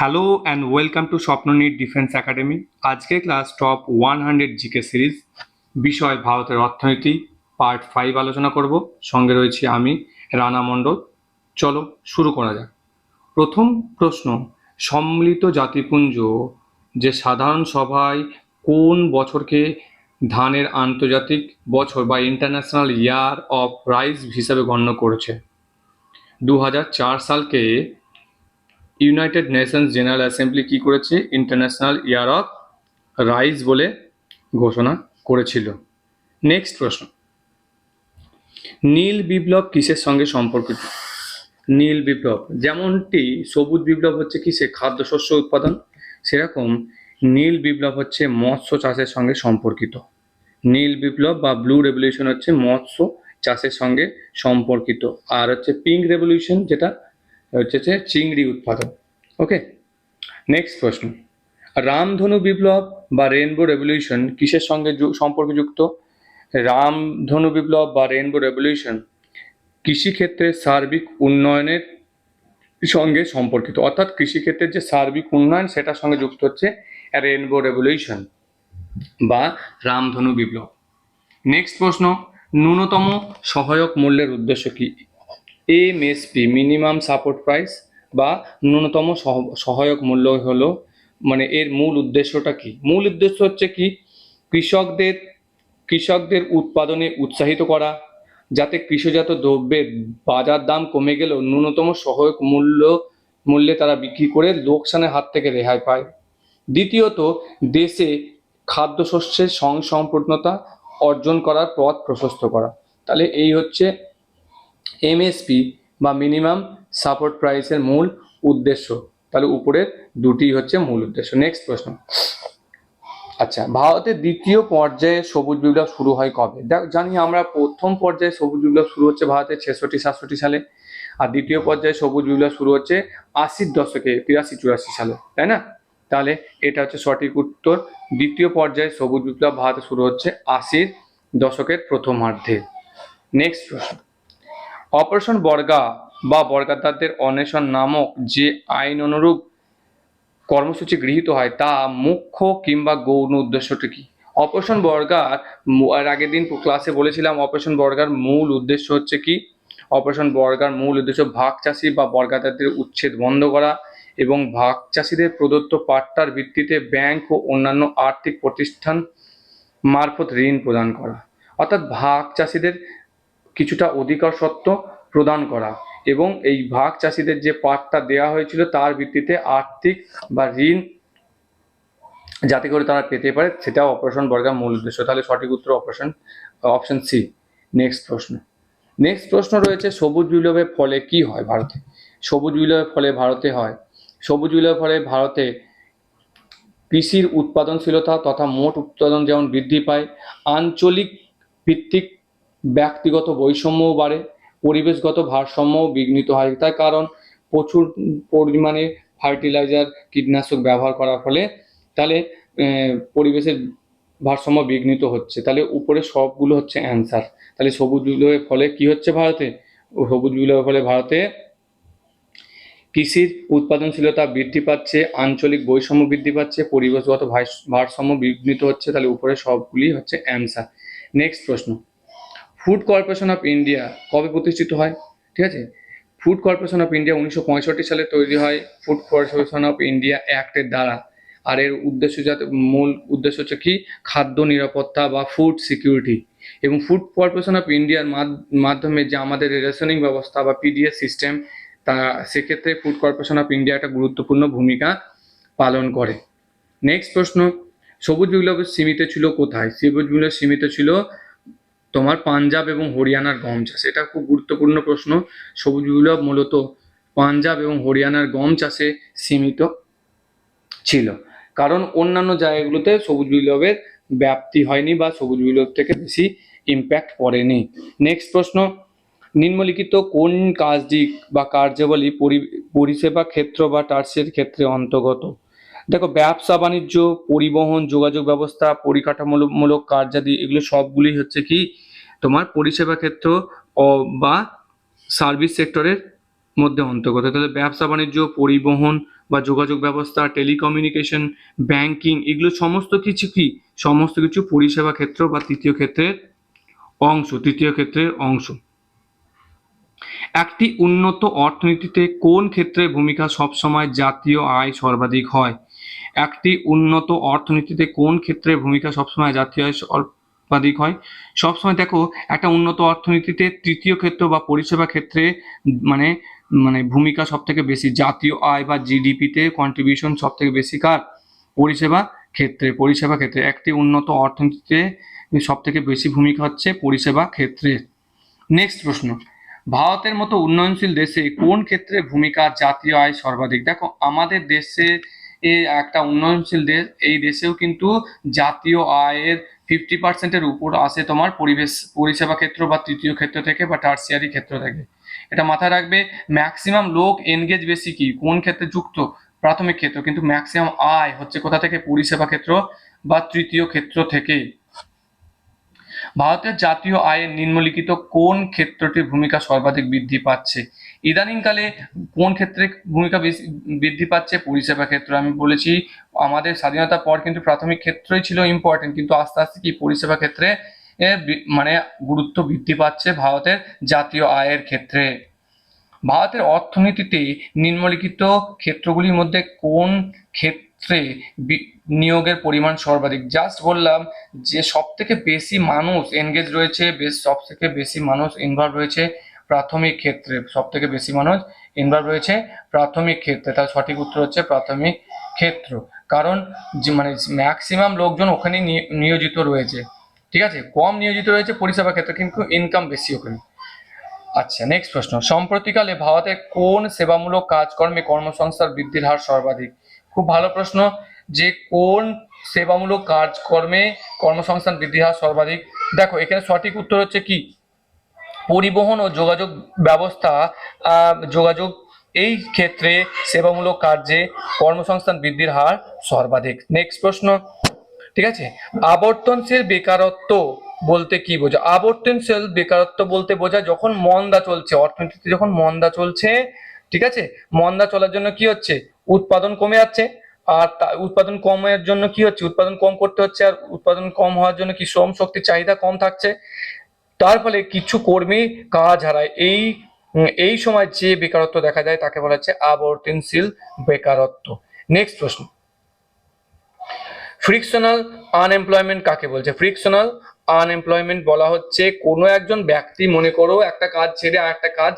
Hello and welcome to Swapnanir defence academy আজকে class top one hundred GK series বিষয় ভারতের অর্থনীতি part five আলোচনা করব। সঙ্গে রয়েছি আমি, রানা মণ্ডল। চলো শুরু করা যাক। প্রথম প্রশ্ন, সম্মিলিত জাতিপুঞ্জ, যে সাধারণ সভায় কোন বছরকে ধানের আন্তর্জাতিক বছর বা ইন্টারন্যাশনাল ইয়ার অফ রাইস হিসাবে গণ্য করেছে? দু হাজার চার সালকে ইউনাইটেড নেশনস জেনারেল অ্যাসেম্বলি কি করেছে? ইন্টারন্যাশনাল ইয়ার অফ রাইস বলে ঘোষণা করেছিল। নেক্সট প্রশ্ন। নীল বিপ্লব কিসের সঙ্গে সম্পর্কিত? নীল বিপ্লব, যেমনটি সবুজ বিপ্লব হচ্ছে কিসে খাদ্যশস্য উৎপাদন। সেরকম নীল বিপ্লব হচ্ছে মৎস্য চাষের সঙ্গে সম্পর্কিত। নীল বিপ্লব বা ব্লু রেভলিউশন হচ্ছে মৎস্য চাষের সঙ্গে সম্পর্কিত। আর হচ্ছে পিঙ্ক রেভলিউশন যেটা হচ্ছে যে চিংড়ি উৎপাদন। ওকে নেক্সট প্রশ্ন। রামধনু বিপ্লব বা রেনবো রেভলিউশন কিসের সঙ্গে সম্পর্কযুক্ত? রামধনু বিপ্লব বা রেনবো রেভলিউশন কৃষিক্ষেত্রে সার্বিক উন্নয়নের সঙ্গে সম্পর্কিত। অর্থাৎ কৃষিক্ষেত্রের যে সার্বিক উন্নয়ন, সেটার সঙ্গে যুক্ত হচ্ছে রেনবো রেভলিউশন বা রামধনু বিপ্লব। নেক্সট প্রশ্ন, ন্যূনতম সহায়ক মূল্যের উদ্দেশ্য কি? এমএসপি মিনিমাম সাপোর্ট প্রাইস বা ন্যূনতম সহ- সহায়ক মূল্য হলো মানে এর মূল উদ্দেশ্যটা কি? মূল উদ্দেশ্য হচ্ছে কি? কৃষকদের কৃষকদের উৎপাদনে উৎসাহিত করা, যাতে কৃষিজাত দ্রব্যের বাজার দাম কমে গেলেও ন্যূনতম সহায়ক মূল্য, মূল্যে তারা বিক্রি করে লোকসানের হাত থেকে রেহাই পায়। দ্বিতীয়ত, দেশে খাদ্যশস্যের সংসম্পূর্ণতা অর্জন করার পথ প্রশস্ত করা। তাহলে এই হচ্ছে এমএসপি বা মিনিমাম সাপোর্ট প্রাইসের মূল উদ্দেশ্য। তাহলে উপরের দুটি হচ্ছে মূল উদ্দেশ্য। নেক্সট প্রশ্ন। আচ্ছা ভারতের দ্বিতীয় পর্যায়ে সবুজ বিপ্লব শুরু হয় কবে? দেখ, জানি আমরা প্রথম পর্যায়ে সবুজ বিপ্লব শুরু হচ্ছে ভারতের ছেষট্টি, সাতষট্টি সালে। আর দ্বিতীয় পর্যায়ে সবুজ বিপ্লব শুরু হচ্ছে আশির দশকে, তিরাশি, চুরাশি সালে, তাই না? তাহলে এটা হচ্ছে সঠিক উত্তর। দ্বিতীয় পর্যায়ে সবুজ বিপ্লব ভারতে শুরু হচ্ছে আশির দশকের প্রথমার্ধে। নেক্সট প্রশ্ন। অপারেশন বর্গা বা বর্গাদারদের অন্বেষণ নামক যে আইন অনুরূপ কর্মসূচি গৃহীত হয় তা মুখ্য কিংবা গৌণ উদ্দেশ্যটি কি? অপারেশন বর্গার আগের দিন ক্লাসে বলেছিলাম অপারেশন বর্গার মূল উদ্দেশ্য হচ্ছে কি? অপারেশন বর্গার মূল উদ্দেশ্য ভাগ চাষি বা বর্গাদারদের উচ্ছেদ বন্ধ করা এবং ভাগ চাষিদের প্রদত্ত পাট্টার ভিত্তিতে ব্যাংক ও অন্যান্য আর্থিক প্রতিষ্ঠান মারফত ঋণ প্রদান করা। অর্থাৎ ভাগ চাষিদের কিছুটা অধিকার সত্ত্ব প্রদান করা এবং এই ভাগ চাষিদের যে পাটটা দেওয়া হয়েছিল তার ভিত্তিতে আর্থিক বা ঋণ যাতে করে তারা পেতে পারে সেটাও অপারেশন বর্গার মূল উদ্দেশ্য। তাহলে সঠিক উত্তর অপারেশন অপশন সি নেক্সট প্রশ্ন। নেক্সট প্রশ্ন রয়েছে, সবুজ বিপ্লবের ফলে কি হয় ভারতে? সবুজ বিপ্লবের ফলে ভারতে হয়। সবুজ বিপ্লবের ফলে ভারতে কৃষির উৎপাদনশীলতা তথা মোট উৎপাদন যেমন বৃদ্ধি পায়, আঞ্চলিক ভিত্তিক ব্যক্তিগত বৈষম্যও বাড়ে, পরিবেশগত ভারসাম্যও বিঘ্নিত হয়। তার কারণ প্রচুর পরিমাণে ফার্টিলাইজার কীটনাশক ব্যবহার করার ফলে তাহলে পরিবেশের ভারসাম্য বিঘ্নিত হচ্ছে। তাহলে উপরে সবগুলো হচ্ছে অ্যান্সার। তাহলে সবুজ বিপ্লবের ফলে কি হচ্ছে ভারতে? সবুজ বিপ্লবের ফলে ভারতে কৃষির উৎপাদনশীলতা বৃদ্ধি পাচ্ছে, আঞ্চলিক বৈষম্য বৃদ্ধি পাচ্ছে, পরিবেশগত ভারস- ভারসাম্য বিঘ্নিত হচ্ছে, তাহলে উপরে সবগুলি হচ্ছে অ্যান্সার। নেক্সট প্রশ্ন। ফুড কর্পোরেশন অফ ইন্ডিয়া কবে প্রতিষ্ঠিত হয়? ঠিক আছে? ফুড কর্পোরেশন অফ ইন্ডিয়া উনিশশো পঁয়ষট্টি সালে তৈরি হয় ফুড কর্পোরেশন অফ ইন্ডিয়া অ্যাক্টের দ্বারা। আর এর উদ্দেশ্য যাতে, মূল উদ্দেশ্য হচ্ছে কি? খাদ্য নিরাপত্তা বা ফুড সিকিউরিটি এবং ফুড কর্পোরেশন অফ ইন্ডিয়ার মাধ্যমে যে আমাদের রেশনিং ব্যবস্থা বা পিডিএস সিস্টেম তা সেক্ষেত্রে ফুড কর্পোরেশন অফ ইন্ডিয়া একটা গুরুত্বপূর্ণ ভূমিকা পালন করে। নেক্সট প্রশ্ন, সবুজ বিপ্লব সীমিত ছিল কোথায়? সবুজ বিপ্লব সীমিত ছিল তোমার পাঞ্জাব এবং হরিয়ানার গম চাষ, এটা খুব গুরুত্বপূর্ণ প্রশ্ন। সবুজ বিপ্লব মূলত পাঞ্জাব এবং হরিয়ানার গম চাষে সীমিত ছিল। কারণ অন্যান্য জায়গাগুলোতে সবুজ বিপ্লবের ব্যাপ্তি হয়নি বা সবুজ বিপ্লব থেকে বেশি ইম্প্যাক্ট পড়েনি। নেক্সট প্রশ্ন, নিম্নলিখিত কোন কাজটি বা কার্যাবলী পরি- পরিষেবা ক্ষেত্র বা টার্সের ক্ষেত্রে অন্তর্গত? দেখো, ব্যবসা, বাণিজ্য, পরিবহন, যোগাযোগ ব্যবস্থা, পরিকাঠামোমূলক কার্যাদি, এগুলো সবগুলি হচ্ছে কি তোমার পরিষেবা ক্ষেত্র বা সার্ভিস সেক্টরের মধ্যে অন্তর্গত। তাহলে ব্যবসা, বাণিজ্য, পরিবহন বা যোগাযোগ ব্যবস্থা, টেলিকমিউনিকেশন, ব্যাংকিং, এগুলো সমস্ত কিছু কি? সমস্ত কিছু পরিষেবা ক্ষেত্র বা তৃতীয় ক্ষেত্রের অংশ, তৃতীয় ক্ষেত্রের অংশ। একটি উন্নত অর্থনীতিতে কোন ক্ষেত্রে ভূমিকা সবসময় জাতীয় আয় সর্বাধিক হয়? একটি উন্নত অর্থনীতিতে কোন ক্ষেত্রে ভূমিকা সবসময় জাতীয় আয় সর্বাধিক হয়? সবসময় দেখো, একটা উন্নত অর্থনীতিতে তৃতীয় ক্ষেত্র বা পরিষেবা ক্ষেত্রে মানে মানে ভূমিকা সব থেকে বেশি। জাতীয় আয় বা জিডিপিতে কন্ট্রিবিউশন সব থেকে বেশি কার? পরিষেবা ক্ষেত্রে পরিষেবা ক্ষেত্রে। একটি উন্নত অর্থনীতিতে সব থেকে বেশি ভূমিকা হচ্ছে পরিষেবা ক্ষেত্রে। নেক্সট প্রশ্ন। ভারতের মতো উন্নয়নশীল দেশে কোন ক্ষেত্রে ভূমিকা জাতীয় আয় সর্বাধিক? দেখো, আমাদের দেশে এ একটা উন্নয়নশীল দেশ, এই দেশেও কিন্তু জাতীয় আয়ের ফিফটি পার্সেন্টের উপর আসে তোমার পরিবেশ, পরিষেবা ক্ষেত্র বা তৃতীয় ক্ষেত্র থেকে বা টার্সিয়ারি ক্ষেত্র থেকে। এটা মাথায় রাখবে ম্যাক্সিমাম লোক এনগেজ বেশি কি? কোন ক্ষেত্রে যুক্ত? প্রাথমিক ক্ষেত্র, কিন্তু ম্যাক্সিমাম আয় হচ্ছে কোথা থেকে? পরিষেবা ক্ষেত্র বা তৃতীয় ক্ষেত্র থেকে। ভারতের জাতীয় আয়ের নিম্নলিখিত কোন ক্ষেত্রটির ভূমিকা সর্বাধিক বৃদ্ধি পাচ্ছে? ইদানিংকালে কোন ক্ষেত্রে ভূমিকা বেশি বৃদ্ধি পাচ্ছে? পরিষেবা ক্ষেত্র, আমি বলেছি, আমাদের স্বাধীনতার পর কিন্তু প্রাথমিক ক্ষেত্রই ছিল ইম্পর্টেন্ট কিন্তু আস্তে আস্তে কি পরিষেবা ক্ষেত্রে মানে গুরুত্ব বৃদ্ধি পাচ্ছে ভারতের জাতীয় আয়ের ক্ষেত্রে। ভারতের অর্থনীতিতে নিম্নলিখিত ক্ষেত্রগুলির মধ্যে কোন ক্ষেত্রে নিয়োগের পরিমাণ সর্বাধিক? জাস্ট বললাম যে সব থেকে বেশি মানুষ এনগেজ রয়েছে, বেশ সব থেকে বেশি মানুষ ইনভলভ রয়েছে প্রাথমিক ক্ষেত্রে সব থেকে বেশি মানুষ ইনভলভ রয়েছে প্রাথমিক ক্ষেত্রে। তার সঠিক উত্তর হচ্ছে প্রাথমিক ক্ষেত্র। কারণ মানে ম্যাক্সিমাম লোকজন ওখানে নিয়োজিত রয়েছে। ঠিক আছে? কম নিয়োজিত রয়েছে পরিষেবা ক্ষেত্রে, কিন্তু ইনকাম বেশি ওখানে। আচ্ছা নেক্সট প্রশ্ন। সম্প্রতিকালে ভারতে কোন সেবামূলক কাজকর্মে কর্মসংস্থান বৃদ্ধির হার সর্বাধিক? খুব ভালো প্রশ্ন যে কোন সেবামূলক কাজকর্মে কর্মসংস্থান বৃদ্ধির হার সর্বাধিক? দেখো, এখানে সঠিক উত্তর হচ্ছে কি? পরিবহন ও যোগাযোগ ব্যবস্থা যোগাযোগ এই ক্ষেত্রে সেবামূলক কার্যে কর্মসংস্থান বৃদ্ধির হার সর্বাধিক। নেক্সট প্রশ্ন। ঠিক আছে? আবর্তনশীল বেকারত্ব বলতে কি বোঝা আবর্তনশীল বেকারত্ব বলতে বোঝা যখন মন্দা চলছে, অর্থনীতিতে যখন মন্দা চলছে, ঠিক আছে? মন্দা চলার জন্য কি হচ্ছে? উৎপাদন কমে যাচ্ছে। আর উৎপাদন কমের জন্য কি হচ্ছে? উৎপাদন কম করতে হচ্ছে, আর উৎপাদন কম হওয়ার জন্য কি শ্রম শক্তির চাহিদা কম থাকছে? তার ফলে কিছু কর্মী কাজ হারায়। এই এই সময় যে বেকারত্ব দেখা যায় তাকে বলা হচ্ছে আবর্তনশীল বেকারত্ব। নেক্সট প্রশ্ন। ফ্রিকশনাল আনএমপ্লয়মেন্ট কাকে বলছে? ফ্রিকশনাল আনএমপ্লয়মেন্ট বলা হচ্ছে কোনো একজন ব্যক্তি, মনে করো একটা কাজ ছেড়ে আর একটা কাজ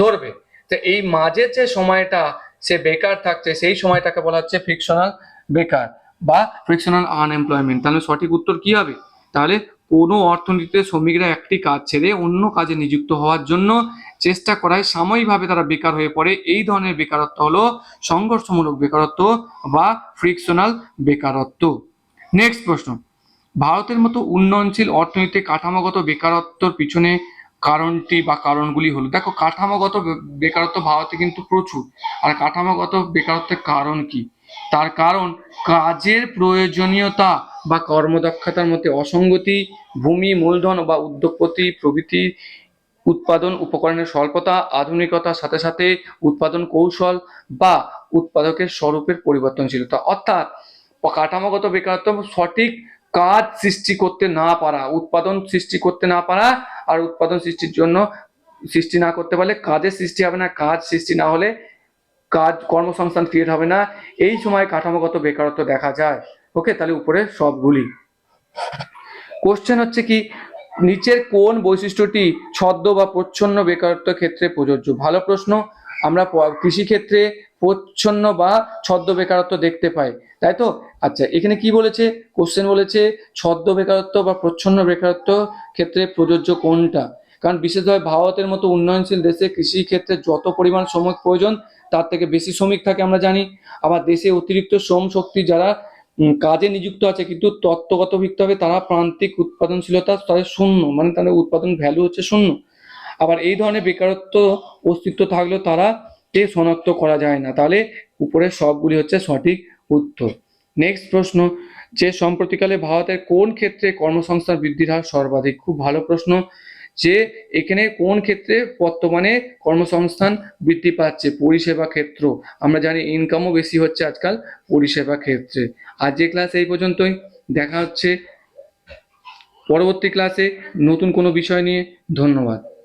ধরবে। তো এই মাঝে যে সময়টা সে বেকার থাকছে, সেই সময়টাকে বলা হচ্ছে ফ্রিকশনাল বেকার বা ফ্রিকশনাল আনএমপ্লয়মেন্ট তাহলে সঠিক উত্তর কি হবে? তাহলে কোনো অর্থনীতিতে শ্রমিকরা একটি কাজ ছেড়ে অন্য কাজে নিযুক্ত হওয়ার জন্য চেষ্টা করায় সাময়িকভাবে তারা বেকার হয়ে পড়ে। এই ধরনের বেকারত্ব হলো সংঘর্ষমূলক বেকারত্ব বা ফ্রিকশনাল বেকারত্ব। নেক্সট প্রশ্ন। ভারতের মতো উন্নয়নশীল অর্থনীতিতে কাঠামোগত বেকারত্বর পিছনে কারণটি বা কারণগুলি হলো, দেখো কাঠামোগত বেকারত্ব ভারতে কিন্তু প্রচুর। আর কাঠামোগত বেকারত্বের কারণ কি? তার কারণ কাজের প্রয়োজনীয়তা বা কর্মদক্ষতার মধ্যে অসঙ্গতি, ভূমি, মূলধন বা উদ্যোগপতি, প্রভৃতি উৎপাদন, উপকরণের স্বল্পতা, আধুনিকতার সাথে সাথে উৎপাদন কৌশল বা উৎপাদকের স্বরূপের পরিবর্তনশীলতা। অর্থাৎ কাঠামোগত বেকারত্ব সঠিক কাজ সৃষ্টি করতে না পারা, উৎপাদন সৃষ্টি করতে না পারা আর উৎপাদন সৃষ্টির জন্য সৃষ্টি না করতে পারলে কাজের সৃষ্টি হবে না, কাজ সৃষ্টি না হলে কাজ কর্মসংস্থান ক্রিয়েট হবে না। এই সময় কাঠামোগত বেকারত্ব দেখা যায়। ওকে, তাহলে উপরে সবগুলি। কোশ্চেন হচ্ছে কি, নিচের কোন বৈশিষ্ট্যটি ছদ্ম বা প্রচ্ছন্ন বেকারত্ব ক্ষেত্রে প্রযোজ্য? ভালো প্রশ্ন, আমরা কৃষিক্ষেত্রে প্রচ্ছন্ন বা ছদ্ম বেকারত্ব দেখতে পাই, তাই তো? আচ্ছা এখানে কি বলেছে? কোশ্চেন বলেছে, ছদ্ম বেকারত্ব বা প্রচ্ছন্ন বেকারত্ব ক্ষেত্রে প্রযোজ্য কোনটা? কারণ বিশেষভাবে ভারতের মতো উন্নয়নশীল দেশে কৃষি ক্ষেত্রে যত পরিমাণ শ্রমিক প্রয়োজন, তার থেকে বেশি শ্রমিক থাকে আমরা জানি। আবার দেশে অতিরিক্ত শ্রম শক্তি যারা কাজে নিযুক্ত আছে, কিন্তু তত্ত্বগত ভিত্তিভাবে তারা প্রান্তিক উৎপাদনশীলতা তাদের শূন্য মানে তাদের উৎপাদন ভ্যালু হচ্ছে শূন্য। আবার এই ধরনের বেকারত্ব অস্তিত্ব থাকলেও তারা কে শনাক্ত করা যায় না? তাহলে উপরের সবগুলি হচ্ছে সঠিক উত্তর। নেক্সট প্রশ্ন, যে সম্প্রতিকালে ভারতের কোন ক্ষেত্রে কর্মসংস্থান বৃদ্ধির হার সর্বাধিক? খুব ভালো প্রশ্ন। যে এখানে কোন ক্ষেত্রে বর্তমানে কর্মসংস্থান বৃদ্ধি পাচ্ছে? পরিষেবা ক্ষেত্র। আমরা জানি ইনকামও বেশি হচ্ছে আজকাল পরিষেবা ক্ষেত্রে। আর যে ক্লাস এই পর্যন্তই। দেখা হচ্ছে পরবর্তী ক্লাসে নতুন কোনো বিষয় নিয়ে। ধন্যবাদ।